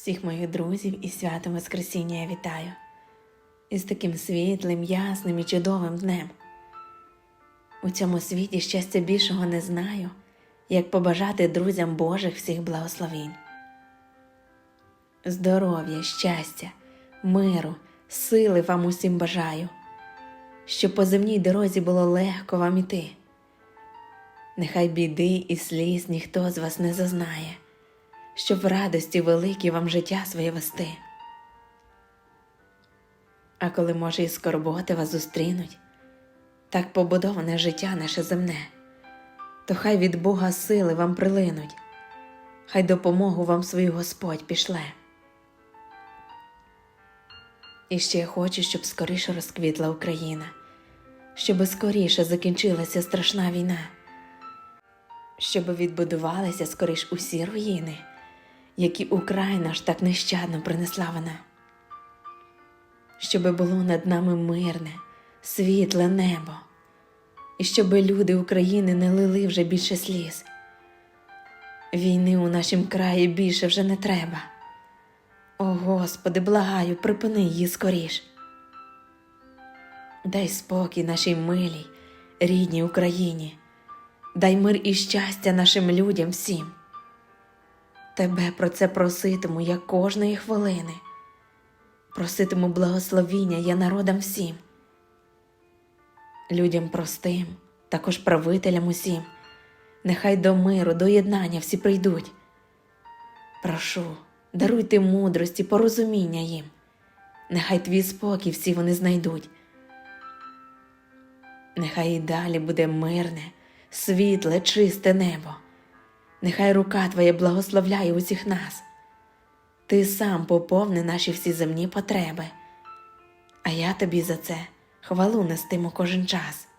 Всіх моїх друзів із святом Воскресіння я вітаю. Із таким світлим, ясним і чудовим днем. У цьому світі щастя більшого не знаю, як побажати друзям Божих всіх благословінь. Здоров'я, щастя, миру, сили вам усім бажаю, щоб по земній дорозі було легко вам іти. Нехай біди і сліз ніхто з вас не зазнає, щоб в радості великі вам життя своє вести. А коли, може, і скорботи вас зустрінуть, так побудоване життя наше земне, то хай від Бога сили вам прилинуть, хай допомогу вам свою Господь пішле. І ще я хочу, щоб скоріше розквітла Україна, щоб скоріше закінчилася страшна війна, щоб відбудувалися скоріш усі руїни, які Україна ж так нещадно принесла вона, щоб було над нами мирне, світле небо, і щоб люди України не лили вже більше сліз. Війни у нашім краї більше вже не треба. О Господи, благаю, припини її скоріш. Дай спокій нашій милій, рідній Україні, дай мир і щастя нашим людям всім. Тебе про це проситиму я кожної хвилини, проситиму благословіння я народам всім, людям простим, також правителям усім, нехай до миру, до єднання всі прийдуть. Прошу, даруйте мудрості, порозуміння їм, нехай твій спокій всі вони знайдуть. Нехай і далі буде мирне, світле, чисте небо. Нехай рука Твоя благословляє усіх нас. Ти сам поповни наші всі земні потреби, а я тобі за це хвалу нестиму кожен час.